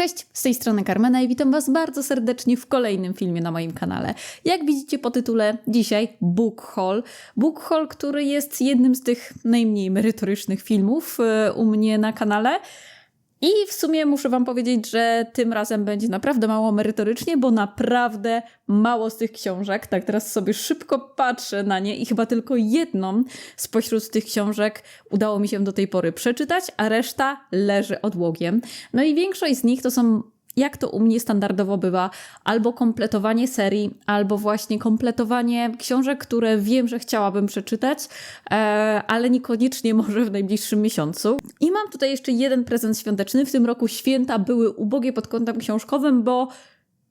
Cześć, z tej strony Carmena i witam Was bardzo serdecznie w kolejnym filmie na moim kanale. Jak widzicie po tytule, dzisiaj Book Haul. Book Haul, który jest jednym z tych najmniej merytorycznych filmów e, u mnie na kanale. I w sumie muszę Wam powiedzieć, że tym razem będzie naprawdę mało merytorycznie, bo naprawdę mało z tych książek. Tak, teraz sobie szybko patrzę na nie i chyba tylko jedną spośród tych książek udało mi się do tej pory przeczytać, a reszta leży odłogiem. No i większość z nich to są jak to u mnie standardowo bywa, albo kompletowanie serii, albo właśnie kompletowanie książek, które wiem, że chciałabym przeczytać, e, ale niekoniecznie może w najbliższym miesiącu. I mam tutaj jeszcze jeden prezent świąteczny. W tym roku święta były ubogie pod kątem książkowym, bo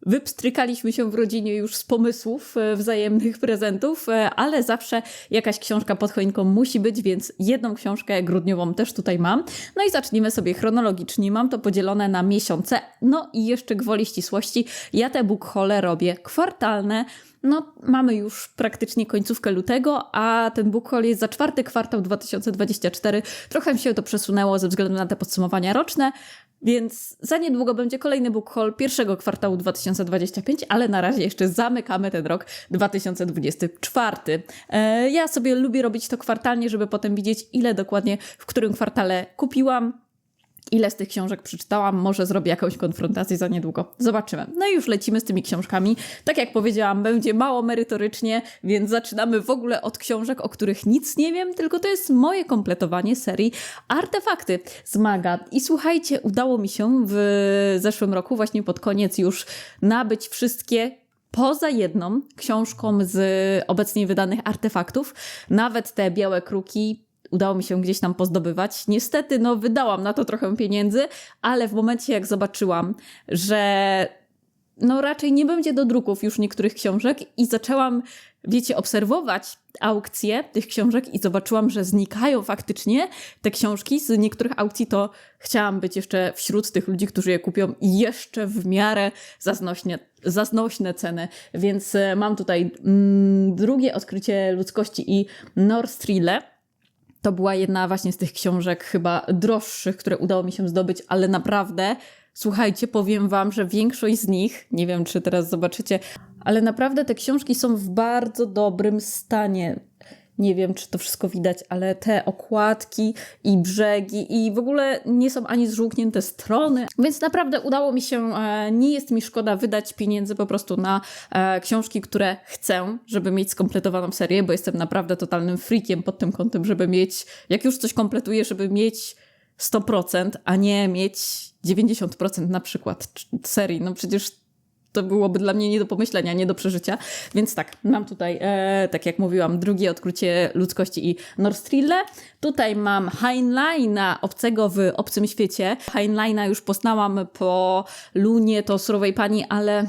Wypstrykaliśmy się w rodzinie już z pomysłów e, wzajemnych prezentów, e, ale zawsze jakaś książka pod choinką musi być, więc jedną książkę grudniową też tutaj mam. No i zacznijmy sobie chronologicznie. Mam to podzielone na miesiące. No i jeszcze gwoli ścisłości, ja te book robię kwartalne. No, mamy już praktycznie końcówkę lutego, a ten book haul jest za czwarty kwartał 2024. Trochę się to przesunęło ze względu na te podsumowania roczne, więc za niedługo będzie kolejny book haul pierwszego kwartału 2025, ale na razie jeszcze zamykamy ten rok 2024. E, ja sobie lubię robić to kwartalnie, żeby potem widzieć, ile dokładnie w którym kwartale kupiłam, ile z tych książek przeczytałam, może zrobię jakąś konfrontację za niedługo. Zobaczymy. No i już lecimy z tymi książkami. Tak jak powiedziałam, będzie mało merytorycznie, więc zaczynamy w ogóle od książek, o których nic nie wiem, tylko to jest moje kompletowanie serii Artefakty z Maga. I słuchajcie, udało mi się w zeszłym roku, właśnie pod koniec już nabyć wszystkie poza jedną książką z obecnie wydanych artefaktów, nawet te białe kruki udało mi się gdzieś tam pozdobywać. Niestety, no, wydałam na to trochę pieniędzy, ale w momencie, jak zobaczyłam, że no raczej nie będzie do druków już niektórych książek i zaczęłam, wiecie, obserwować aukcje tych książek i zobaczyłam, że znikają faktycznie te książki z niektórych aukcji, to chciałam być jeszcze wśród tych ludzi, którzy je kupią jeszcze w miarę zaznośnie, zaznośne ceny. Więc e, mam tutaj mm, drugie odkrycie ludzkości i Norstrile to była jedna właśnie z tych książek chyba droższych, które udało mi się zdobyć, ale naprawdę, słuchajcie, powiem wam, że większość z nich, nie wiem czy teraz zobaczycie, ale naprawdę te książki są w bardzo dobrym stanie. Nie wiem, czy to wszystko widać, ale te okładki i brzegi i w ogóle nie są ani zżółknięte strony, więc naprawdę udało mi się, e, nie jest mi szkoda wydać pieniędzy po prostu na e, książki, które chcę, żeby mieć skompletowaną serię, bo jestem naprawdę totalnym freakiem pod tym kątem, żeby mieć, jak już coś kompletuję, żeby mieć 100%, a nie mieć 90% na przykład serii. No przecież to byłoby dla mnie nie do pomyślenia, nie do przeżycia. Więc tak, mam tutaj, e, tak jak mówiłam, drugie odkrycie ludzkości i Norstrille. Tutaj mam Heinleina, obcego w obcym świecie. Heinleina już poznałam po Lunie, to surowej pani, ale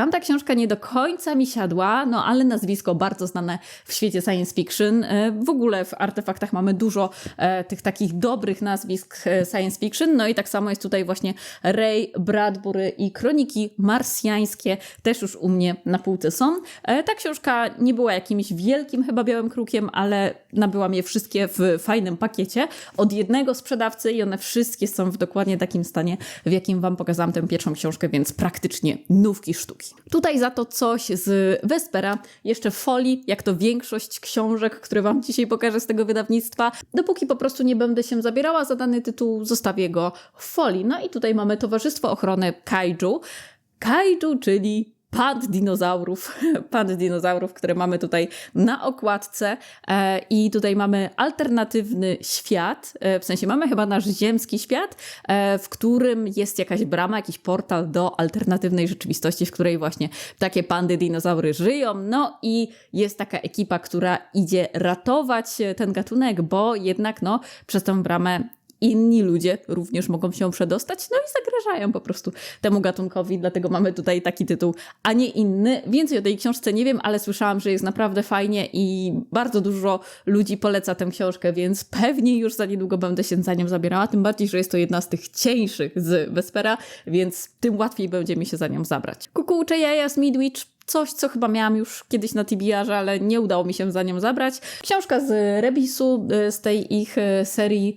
Tamta książka nie do końca mi siadła, no ale nazwisko bardzo znane w świecie science fiction. E, w ogóle w artefaktach mamy dużo e, tych takich dobrych nazwisk e, science fiction. No i tak samo jest tutaj właśnie Ray Bradbury i Kroniki Marsjańskie też już u mnie na półce są. Ta książka nie była jakimś wielkim chyba białym krukiem, ale nabyłam je wszystkie w fajnym pakiecie od jednego sprzedawcy i one wszystkie są w dokładnie takim stanie, w jakim wam pokazałam tę pierwszą książkę, więc praktycznie nówki sztuki. Tutaj za to coś z Vespera, jeszcze folii, jak to większość książek, które Wam dzisiaj pokażę z tego wydawnictwa. Dopóki po prostu nie będę się zabierała za dany tytuł, zostawię go w folii. No i tutaj mamy Towarzystwo Ochrony Kaiju. Kaiju, czyli pad dinozaurów, pad dinozaurów, które mamy tutaj na okładce. E, i tutaj mamy alternatywny świat, e, w sensie mamy chyba nasz ziemski świat, e, w którym jest jakaś brama, jakiś portal do alternatywnej rzeczywistości, w której właśnie takie pandy dinozaury żyją, no i jest taka ekipa, która idzie ratować ten gatunek, bo jednak no przez tę bramę inni ludzie również mogą się przedostać, no i zagrażają po prostu temu gatunkowi, dlatego mamy tutaj taki tytuł, a nie inny. Więcej o tej książce nie wiem, ale słyszałam, że jest naprawdę fajnie i bardzo dużo ludzi poleca tę książkę, więc pewnie już za niedługo będę się za nią zabierała, tym bardziej, że jest to jedna z tych cieńszych z Vespera, więc tym łatwiej będzie mi się za nią zabrać. Kukułcze jaja z Midwich coś, co chyba miałam już kiedyś na TBR, ale nie udało mi się za nią zabrać. Książka z Rebisu, y, z tej ich y, serii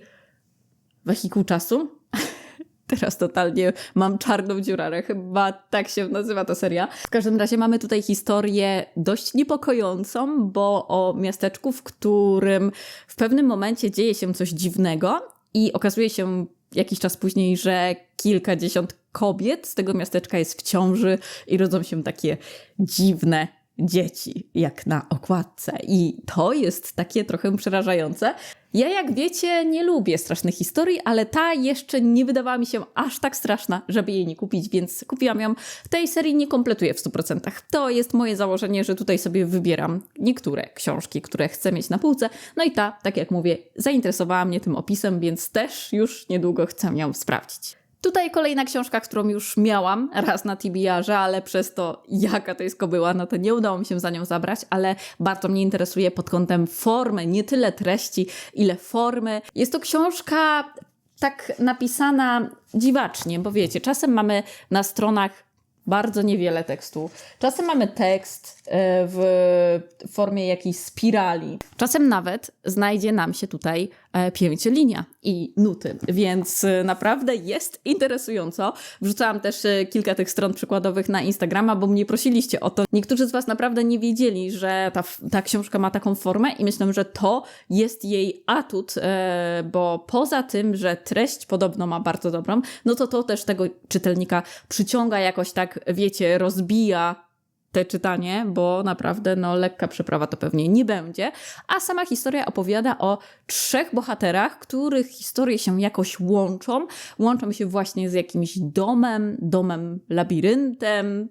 wehikuł czasu. Teraz totalnie mam czarną dziurę, chyba tak się nazywa ta seria. W każdym razie mamy tutaj historię dość niepokojącą, bo o miasteczku, w którym w pewnym momencie dzieje się coś dziwnego i okazuje się jakiś czas później, że kilkadziesiąt kobiet z tego miasteczka jest w ciąży i rodzą się takie dziwne dzieci, jak na okładce. I to jest takie trochę przerażające. Ja, jak wiecie, nie lubię strasznych historii, ale ta jeszcze nie wydawała mi się aż tak straszna, żeby jej nie kupić, więc kupiłam ją. Tej serii nie kompletuję w 100%. To jest moje założenie, że tutaj sobie wybieram niektóre książki, które chcę mieć na półce. No i ta, tak jak mówię, zainteresowała mnie tym opisem, więc też już niedługo chcę ją sprawdzić. Tutaj kolejna książka, którą już miałam raz na TBR-ze, ale przez to, jaka to jest kobyła, no to nie udało mi się za nią zabrać, ale bardzo mnie interesuje pod kątem formy, nie tyle treści, ile formy. Jest to książka tak napisana dziwacznie, bo wiecie, czasem mamy na stronach bardzo niewiele tekstu. Czasem mamy tekst e, w formie jakiejś spirali. Czasem nawet znajdzie nam się tutaj pięciolinia i nuty, więc e, naprawdę jest interesująco. Wrzucałam też kilka tych stron przykładowych na Instagrama, bo mnie prosiliście o to. Niektórzy z Was naprawdę nie wiedzieli, że ta, ta książka ma taką formę i myślę, że to jest jej atut, bo poza tym, że treść podobno ma bardzo dobrą, no to to też tego czytelnika przyciąga jakoś tak, wiecie, rozbija te czytanie, bo naprawdę no, lekka przeprawa to pewnie nie będzie. A sama historia opowiada o trzech bohaterach, których historie się jakoś łączą. Łączą się właśnie z jakimś domem, domem labiryntem,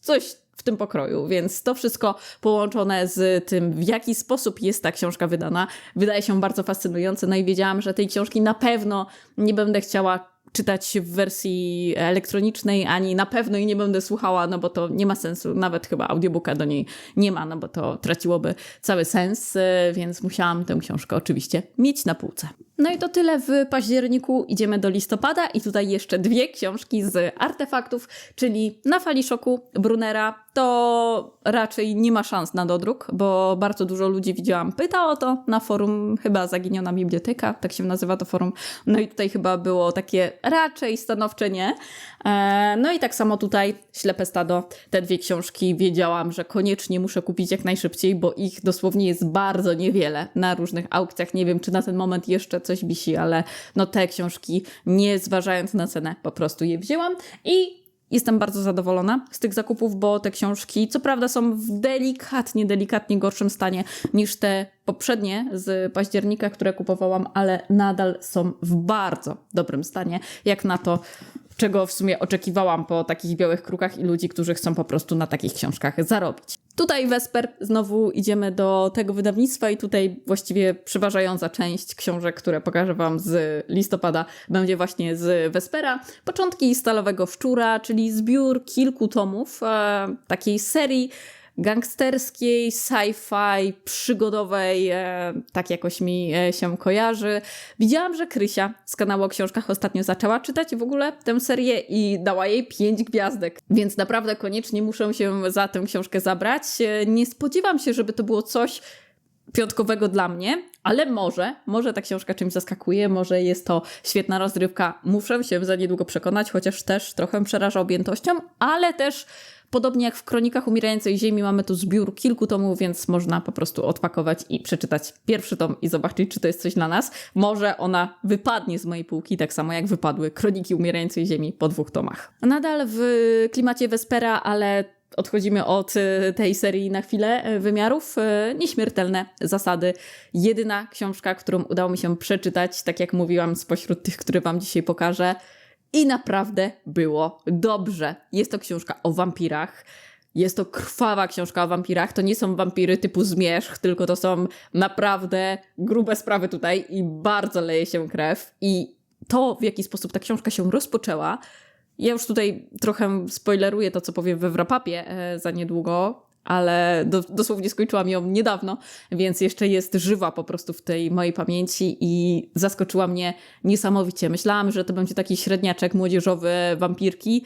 coś w tym pokroju, więc to wszystko połączone z tym, w jaki sposób jest ta książka wydana, wydaje się bardzo fascynujące. No i wiedziałam, że tej książki na pewno nie będę chciała czytać w wersji elektronicznej, ani na pewno i nie będę słuchała, no bo to nie ma sensu. Nawet chyba audiobooka do niej nie ma, no bo to traciłoby cały sens, e, więc musiałam tę książkę oczywiście mieć na półce. No i to tyle w październiku. Idziemy do listopada i tutaj jeszcze dwie książki z artefaktów, czyli Na fali szoku Brunera. To raczej nie ma szans na dodruk, bo bardzo dużo ludzi widziałam pyta o to na forum, chyba Zaginiona Biblioteka, tak się nazywa to forum. No i tutaj chyba było takie raczej stanowcze nie. E, no i tak samo tutaj Ślepe Stado. Te dwie książki wiedziałam, że koniecznie muszę kupić jak najszybciej, bo ich dosłownie jest bardzo niewiele na różnych aukcjach. Nie wiem, czy na ten moment jeszcze coś wisi, ale no te książki, nie zważając na cenę, po prostu je wzięłam i Jestem bardzo zadowolona z tych zakupów, bo te książki, co prawda, są w delikatnie, delikatnie gorszym stanie niż te poprzednie z października, które kupowałam, ale nadal są w bardzo dobrym stanie, jak na to, czego w sumie oczekiwałam po takich białych krukach i ludzi, którzy chcą po prostu na takich książkach zarobić. Tutaj Wesper, znowu idziemy do tego wydawnictwa i tutaj właściwie przeważająca część książek, które pokażę Wam z listopada, będzie właśnie z Vespera. Początki Stalowego Szczura, czyli zbiór kilku tomów e, takiej serii gangsterskiej, sci-fi, przygodowej, e, tak jakoś mi e, się kojarzy. Widziałam, że Krysia z kanału o książkach ostatnio zaczęła czytać w ogóle tę serię i dała jej pięć gwiazdek, więc naprawdę koniecznie muszę się za tę książkę zabrać. E, nie spodziewam się, żeby to było coś piątkowego dla mnie, ale może, może ta książka czymś zaskakuje, może jest to świetna rozrywka. Muszę się za niedługo przekonać, chociaż też trochę przeraża objętością, ale też Podobnie jak w Kronikach Umierającej Ziemi mamy tu zbiór kilku tomów, więc można po prostu odpakować i przeczytać pierwszy tom i zobaczyć, czy to jest coś dla nas. Może ona wypadnie z mojej półki, tak samo jak wypadły Kroniki Umierającej Ziemi po dwóch tomach. Nadal w klimacie Vespera, ale odchodzimy od e, tej serii na chwilę e, wymiarów. E, nieśmiertelne zasady. Jedyna książka, którą udało mi się przeczytać, tak jak mówiłam, spośród tych, które Wam dzisiaj pokażę. I naprawdę było dobrze. Jest to książka o wampirach. Jest to krwawa książka o wampirach. To nie są wampiry typu zmierzch, tylko to są naprawdę grube sprawy tutaj i bardzo leje się krew. I to, w jaki sposób ta książka się rozpoczęła, ja już tutaj trochę spoileruję to, co powiem we wrapapie e, za niedługo, ale do, dosłownie skończyłam ją niedawno, więc jeszcze jest żywa po prostu w tej mojej pamięci i zaskoczyła mnie niesamowicie. Myślałam, że to będzie taki średniaczek młodzieżowy wampirki,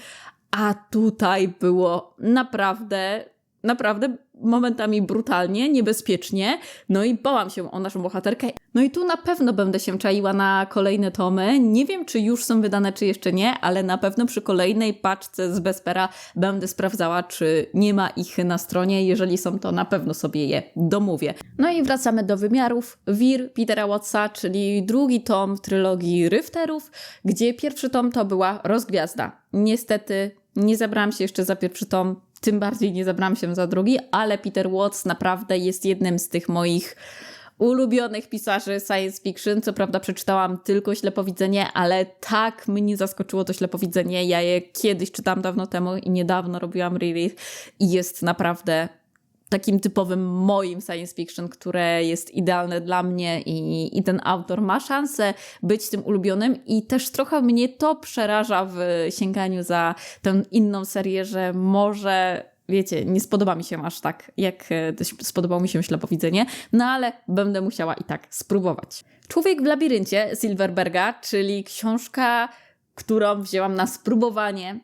a tutaj było naprawdę naprawdę momentami brutalnie, niebezpiecznie, no i bałam się o naszą bohaterkę. No i tu na pewno będę się czaiła na kolejne tomy. Nie wiem, czy już są wydane, czy jeszcze nie, ale na pewno przy kolejnej paczce z Bespera będę sprawdzała, czy nie ma ich na stronie. Jeżeli są, to na pewno sobie je domówię. No i wracamy do wymiarów. Wir Petera Wattsa, czyli drugi tom trylogii Rifterów, gdzie pierwszy tom to była Rozgwiazda. Niestety nie zabrałam się jeszcze za pierwszy tom, tym bardziej nie zabrałam się za drugi, ale Peter Watts naprawdę jest jednym z tych moich ulubionych pisarzy science fiction. Co prawda przeczytałam tylko Ślepowidzenie, ale tak mnie zaskoczyło to Ślepowidzenie. Ja je kiedyś czytałam dawno temu i niedawno robiłam reread i jest naprawdę takim typowym moim science fiction, które jest idealne dla mnie i, i ten autor ma szansę być tym ulubionym i też trochę mnie to przeraża w sięganiu za tę inną serię, że może wiecie, nie spodoba mi się aż tak, jak e, spodobało mi się ślepowidzenie, no ale będę musiała i tak spróbować. Człowiek w labiryncie Silverberga, czyli książka, którą wzięłam na spróbowanie,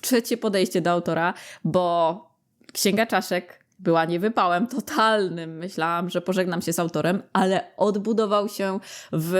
trzecie podejście do autora, bo Księga Czaszek była niewypałem totalnym. Myślałam, że pożegnam się z autorem, ale odbudował się w,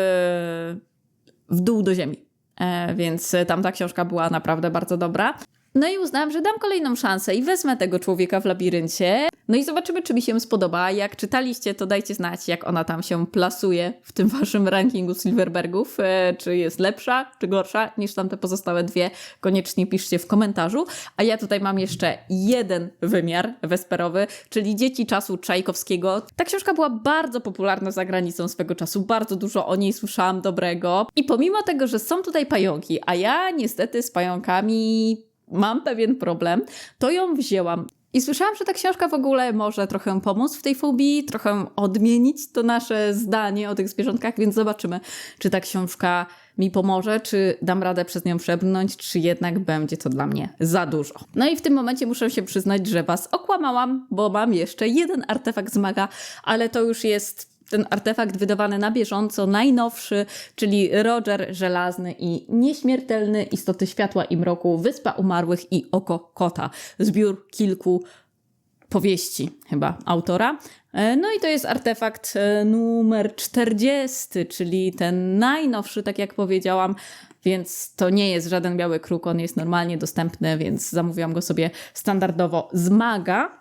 w dół do ziemi. E, więc tamta książka była naprawdę bardzo dobra. No i uznałam, że dam kolejną szansę i wezmę tego człowieka w labiryncie. No i zobaczymy, czy mi się spodoba. Jak czytaliście, to dajcie znać, jak ona tam się plasuje w tym waszym rankingu Silverbergów. E, czy jest lepsza, czy gorsza niż tamte pozostałe dwie. Koniecznie piszcie w komentarzu. A ja tutaj mam jeszcze jeden wymiar wesperowy, czyli Dzieci czasu Czajkowskiego. Ta książka była bardzo popularna za granicą swego czasu. Bardzo dużo o niej słyszałam dobrego. I pomimo tego, że są tutaj pająki, a ja niestety z pająkami mam pewien problem, to ją wzięłam. I słyszałam, że ta książka w ogóle może trochę pomóc w tej fobii, trochę odmienić to nasze zdanie o tych zwierzątkach, więc zobaczymy, czy ta książka mi pomoże, czy dam radę przez nią przebrnąć, czy jednak będzie to dla mnie za dużo. No i w tym momencie muszę się przyznać, że Was okłamałam, bo mam jeszcze jeden artefakt z maga, ale to już jest ten artefakt wydawany na bieżąco, najnowszy, czyli Roger Żelazny i Nieśmiertelny Istoty Światła i Mroku, Wyspa Umarłych i Oko Kota. Zbiór kilku powieści chyba autora. E, no i to jest artefakt e, numer 40, czyli ten najnowszy, tak jak powiedziałam, więc to nie jest żaden biały kruk, on jest normalnie dostępny, więc zamówiłam go sobie standardowo z Maga.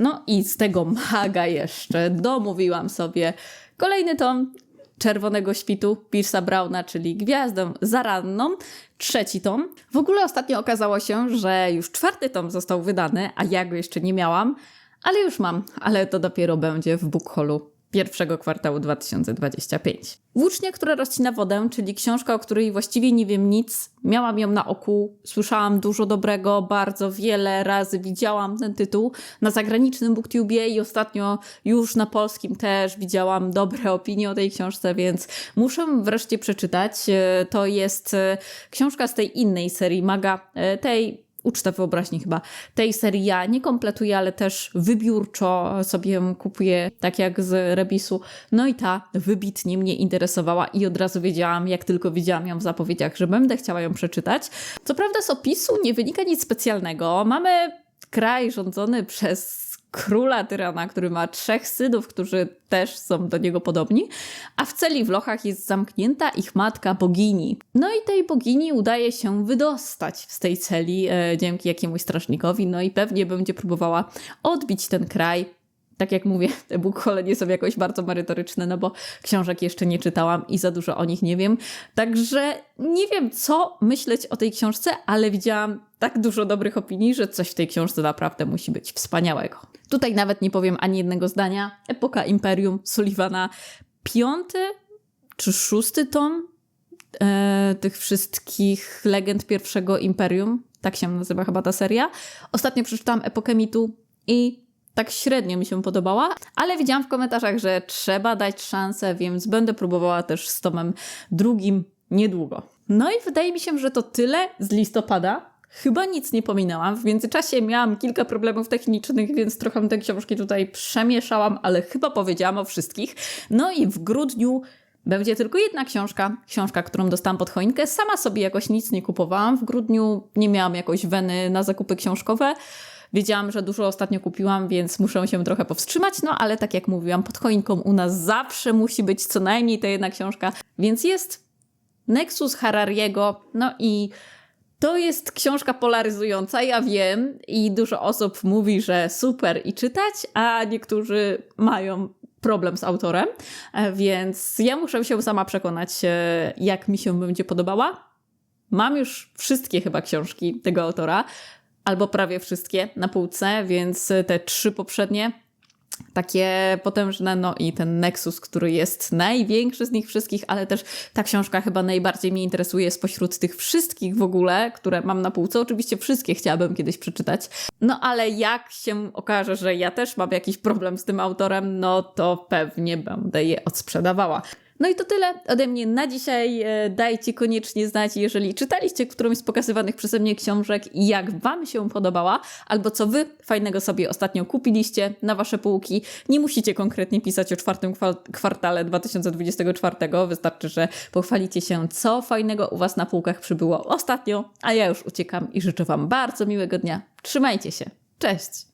No i z tego maga jeszcze domówiłam sobie kolejny tom Czerwonego Świtu Pierce'a Browna, czyli Gwiazdę Zaranną. Trzeci tom. W ogóle ostatnio okazało się, że już czwarty tom został wydany, a ja go jeszcze nie miałam, ale już mam, ale to dopiero będzie w Bookholu pierwszego kwartału 2025. Włócznia, która rozcina wodę, czyli książka, o której właściwie nie wiem nic. Miałam ją na oku, słyszałam dużo dobrego, bardzo wiele razy widziałam ten tytuł na zagranicznym booktubie i ostatnio już na polskim też widziałam dobre opinie o tej książce, więc muszę wreszcie przeczytać. E, to jest e, książka z tej innej serii Maga, e, tej ucztę wyobraźni chyba tej serii ja nie kompletuję, ale też wybiórczo sobie kupuję, tak jak z Rebisu. No i ta wybitnie mnie interesowała i od razu wiedziałam, jak tylko widziałam ją w zapowiedziach, że będę chciała ją przeczytać. Co prawda z opisu nie wynika nic specjalnego. Mamy kraj rządzony przez króla tyrana, który ma trzech synów, którzy też są do niego podobni, a w celi w lochach jest zamknięta ich matka bogini. No i tej bogini udaje się wydostać z tej celi e, dzięki jakiemuś strażnikowi, no i pewnie będzie próbowała odbić ten kraj tak jak mówię, te bookhole nie są jakoś bardzo merytoryczne, no bo książek jeszcze nie czytałam i za dużo o nich nie wiem. Także nie wiem, co myśleć o tej książce, ale widziałam tak dużo dobrych opinii, że coś w tej książce naprawdę musi być wspaniałego. Tutaj nawet nie powiem ani jednego zdania. Epoka Imperium Sullivana, piąty czy szósty tom e, tych wszystkich legend pierwszego Imperium. Tak się nazywa chyba ta seria. Ostatnio przeczytałam Epokę Mitu i tak średnio mi się podobała, ale widziałam w komentarzach, że trzeba dać szansę, więc będę próbowała też z tomem drugim niedługo. No i wydaje mi się, że to tyle z listopada. Chyba nic nie pominęłam. W międzyczasie miałam kilka problemów technicznych, więc trochę te książki tutaj przemieszałam, ale chyba powiedziałam o wszystkich. No i w grudniu będzie tylko jedna książka, książka, którą dostałam pod choinkę. Sama sobie jakoś nic nie kupowałam. W grudniu nie miałam jakoś weny na zakupy książkowe. Wiedziałam, że dużo ostatnio kupiłam, więc muszę się trochę powstrzymać, no ale tak jak mówiłam, pod choinką u nas zawsze musi być co najmniej ta jedna książka, więc jest Nexus Harariego, no i to jest książka polaryzująca, ja wiem, i dużo osób mówi, że super i czytać, a niektórzy mają problem z autorem, e, więc ja muszę się sama przekonać, e, jak mi się będzie podobała. Mam już wszystkie chyba książki tego autora, albo prawie wszystkie na półce, więc te trzy poprzednie takie potężne, no i ten Nexus, który jest największy z nich wszystkich, ale też ta książka chyba najbardziej mnie interesuje spośród tych wszystkich w ogóle, które mam na półce. Oczywiście wszystkie chciałabym kiedyś przeczytać. No ale jak się okaże, że ja też mam jakiś problem z tym autorem, no to pewnie będę je odsprzedawała. No i to tyle ode mnie na dzisiaj. E, Dajcie koniecznie znać, jeżeli czytaliście którąś z pokazywanych przeze mnie książek jak Wam się podobała, albo co Wy fajnego sobie ostatnio kupiliście na Wasze półki. Nie musicie konkretnie pisać o czwartym kwa- kwartale 2024. Wystarczy, że pochwalicie się, co fajnego u Was na półkach przybyło ostatnio, a ja już uciekam i życzę Wam bardzo miłego dnia. Trzymajcie się. Cześć!